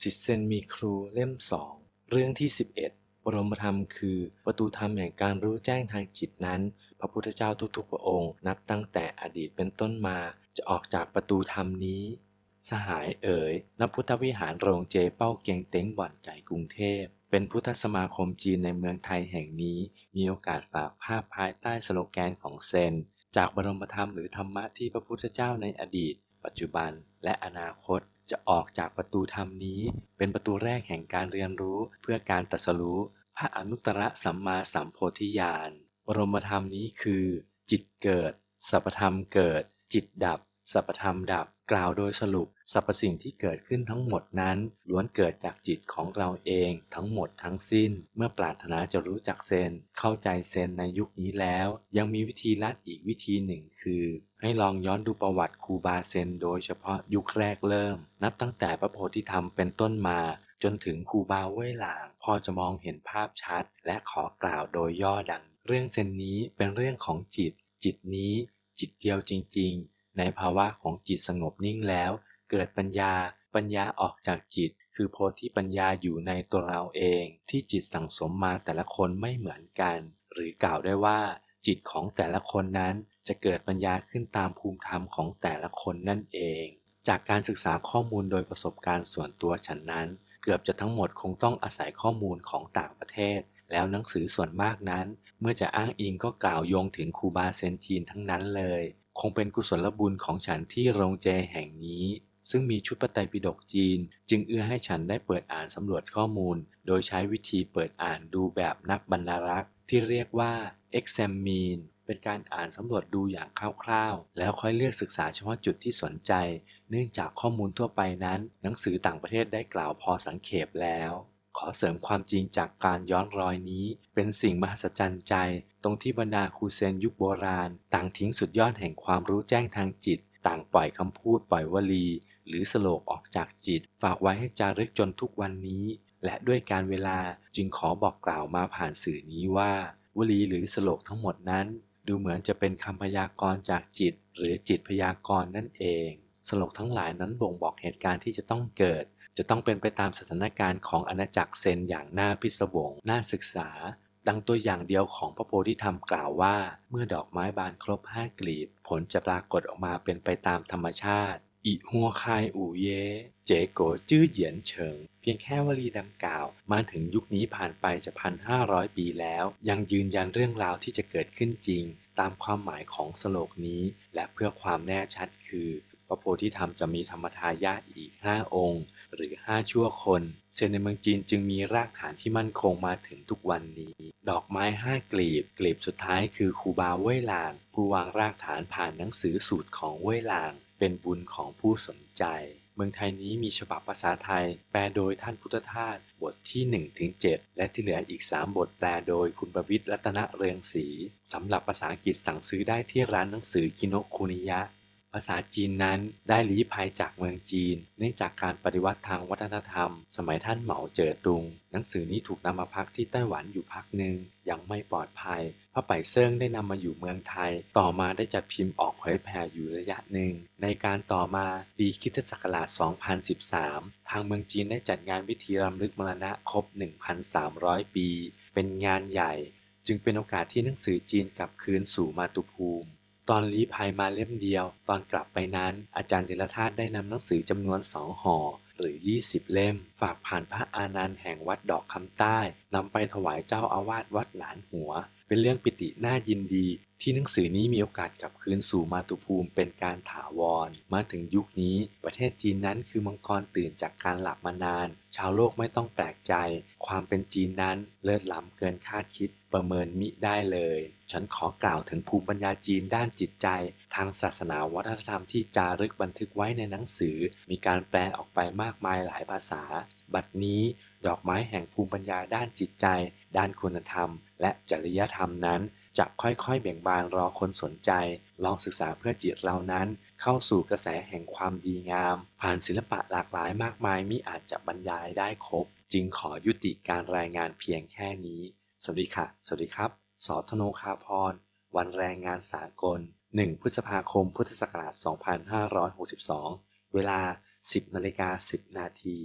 สิทธเซนมีครูเล่มสองเรื่องที่ 11 บรมธรรมคือ ประตูธรรมแห่งการรู้แจ้งทางจิตนั้น พระพุทธเจ้าทุกๆ พระองค์ นับตั้งแต่อดีตเป็นต้นมา จะออกจากประตูธรรมนี้ สหายเอ๋ยณพุทธวิหารโรงเจเป้าเกียงเต็งบ่อนไก่กรุงเทพเป็นพุทธสมาคมจีนในเมืองไทยแห่งนี้ มีโอกาสฝากภาพภายใต้สโลแกนของเซน จากบรมธรรมหรือธรรมะที่พระพุทธเจ้าในอดีต ปัจจุบันและอนาคต จะออกจากประตูธรรมนี้ เป็นประตูแรกแห่งการเรียนรู้เพื่อการตรัสรู้พระอนุตตรสัมมาสัมโพธิญาณบรมธรรมนี้คือ จิตเกิดสัพพธรรมเกิด จิตดับ สัพพธรรมดับกล่าวโดยสรุปสรรพสิ่งที่เกิดขึ้นทั้งหมดนั้นล้วนเกิดจากจิตของเราเองทั้งหมดทั้งสิ้น เมื่อปรารถนาจะรู้จักเซน เข้าใจเซนในยุคนี้แล้ว ยังมีวิธีลัดอีกวิธีหนึ่งคือ ให้ลองย้อนดูประวัติครูบาเซนโดยเฉพาะยุคแรกเริ่ม นับตั้งแต่พระโพธิธรรมเป็นต้นมาจนถึงครูบาเว่ยหลาง พอจะมองเห็นภาพชัด และขอกล่าวโดยย่อดัง เรื่องเซนนี้เป็นเรื่องของจิต จิตนี้ จิตเดียวจริง ๆ ในภาวะของจิตสงบนิ่งแล้ว เกิดปัญญา ปัญญาออกจากจิต คือโพธิปัญญาอยู่ในตัวเราเอง ที่จิตสั่งสมมาแต่ละคนไม่เหมือนกัน หรือกล่าวได้ว่า จิตของแต่ละคนนั้นจะเกิดปัญญาขึ้นตามภูมิธรรมของแต่ละคนนั่นเอง จากการศึกษาข้อมูลโดยประสบการณ์ส่วนตัวฉันนั้น เกือบจะทั้งหมดคงต้องอาศัยข้อมูลของต่างประเทศ แล้วหนังสือส่วนมากนั้น เมื่อจะอ้างอิงก็กล่าวโยงถึงครูบาเซนจีนทั้งนั้นเลย คงเป็นกุศลบุญของฉันที่โรงเจแห่งนี้ ซึ่งมีชุดพระไตรปิฎกจีน จึงเอื้อให้ฉันได้เปิดอ่านสำรวจข้อมูล โดยใช้วิธีเปิดอ่านดูแบบนักบรรณารักษ์ ที่เรียกว่า examine เป็นการอ่านสำรวจดูอย่างคร่าวๆ แล้วค่อยเลือกศึกษาเฉพาะจุดที่สนใจ เนื่องจากข้อมูลทั่วไปนั้น หนังสือต่างประเทศได้กล่าวพอสังเขปแล้ว อเสริมความจริงจากการย้อนรอยนี้ เป็นสิ่งมหัศจรรย์ใจ ตรงที่บรรดาครูเซนยุคโบราณ ต่างทิ้งสุดยอดแห่งความรู้แจ้งทางจิต ต่างปล่อยคำพูดปล่อยวลี หรือสโลกออกจากจิต ฝากไว้ให้จารึกจนทุกวันนี้ และด้วยการเวลาจึงขอบอกกล่าวมาผ่านสื่อนี้ว่า วลีหรือสโลกทั้งหมดนั้น ดูเหมือนจะเป็นคำพยากรณ์จากจิต หรือจิตพยากรณ์นั่นเองสโลกทั้งหลายนั้นบ่งบอกเหตุการณ์ที่จะต้องเกิด จะต้องเป็นไปตามสถานการณ์ของอาณาจักรเซนอย่างน่าพิศวง น่าศึกษา ดังตัวอย่างเดียวของพระโพธิธรรมกล่าวว่า เมื่อดอกไม้บานครบห้ากลีบ ผลจะปรากฏออกมาเป็นไปตามธรรมชาติอีหัวคายอู่เย่เจโกจื้อเหยียนเฉิง เพียงแค่วลีดังกล่าว มาถึงยุคนี้ผ่านไปจะพันห้าร้อยปีแล้ว ยังยืนยันเรื่องราวที่จะเกิดขึ้นจริง ตามความหมายของสโลกนี้ และเพื่อความแน่ชัดคือ ระโพธิธรรมจะมีธรรมทายาทอีก 5 องค์ หรือ 5 ชั่วคน เซนในเมืองจีนจึงมีรากฐานที่มั่นคงมาถึงทุกวันนี้ ดอกไม้ 5 กลีบ กลีบสุดท้ายคือครูบาเว่ยหลางผู้วางรากฐานผ่านหนังสือสูตรของเว่ยหลาง เป็นบุญของผู้สนใจ เมืองไทยนี้มีฉบับภาษาไทย แปลโดยท่านพุทธทาสบทที่1ถึง7และที่เหลืออีก 3 บทแปลโดยคุณประวิตรรัตนเรืองศรีสำหรับภาษาอังกฤษสั่งซื้อได้ที่ร้านหนังสือกิโนคุนิยะ ภาษาจีนนั้นได้ลี้ภัยจากเมืองจีน เนื่องจากการปฏิวัติทางวัฒนธรรม สมัยท่านเหมาเจ๋อตุง หนังสือนี้ถูกนำมาพักที่ไต้หวันอยู่พักหนึ่งยังไม่ปลอดภัยพระไปเซิ่งได้นำมาอยู่เมืองไทย ต่อมาได้จัดพิมพ์ออกเผยแผ่อยู่ระยะหนึ่ง ในการต่อมาปีคริสตศักราช 2013 ทางเมืองจีนได้จัดงานวิธีรำลึกมรณะครบ 1,300 ปี เป็นงานใหญ่ จึงเป็นโอกาสที่หนังสือจีนกลับคืนสู่มาตุภูมิ ตอนลี้ภัยมาเล่มเดียว ตอนกลับไปนั้น อาจารย์เดลธาตุได้นำหนังสือจำนวนสองห่อ หรือ 20 เล่ม ฝากผ่านพระอานันต์แห่งวัดดอกคำใต้นำไปถวายเจ้าอาวาสวัดหลานหัว เป็นเรื่องปิติน่ายินดี ที่หนังสือนี้มีโอกาสกลับคืนสู่มาตุภูมิเป็นการถาวร มาถึงยุคนี้ ประเทศจีนนั้นคือมังกรตื่นจากการหลับมานาน ชาวโลกไม่ต้องแปลกใจ ความเป็นจีนนั้นเลิศล้ำเกินคาดคิดประเมินมิได้เลย ฉันขอกล่าวถึงภูมิปัญญาจีนด้านจิตใจ ทางศาสนาวัฒนธรรมที่จารึกบันทึกไว้ในหนังสือ มีการแปลออกไปมากมายหลายภาษา บัดนี้ดอกไม้แห่งภูมิปัญญาด้านจิตใจ ด้านคุณธรรม และจริยธรรมนั้น จะค่อยๆเบ่งบานรอคนสนใจ ลองศึกษาเพื่อจิตเรานั้น เข้าสู่กระแสแห่งความดีงาม ผ่านศิลปะหลากหลายมากมายมิอาจจะบรรยายได้ครบ จึงขอยุติการรายงานเพียงแค่นี้ สวัสดีค่ะ สวัสดีครับ สอธโนคาพร วันแรงงานสากล 1 พฤษภาคม พุทธศักราช 2562 เวลา 10นาฬิกา10นาที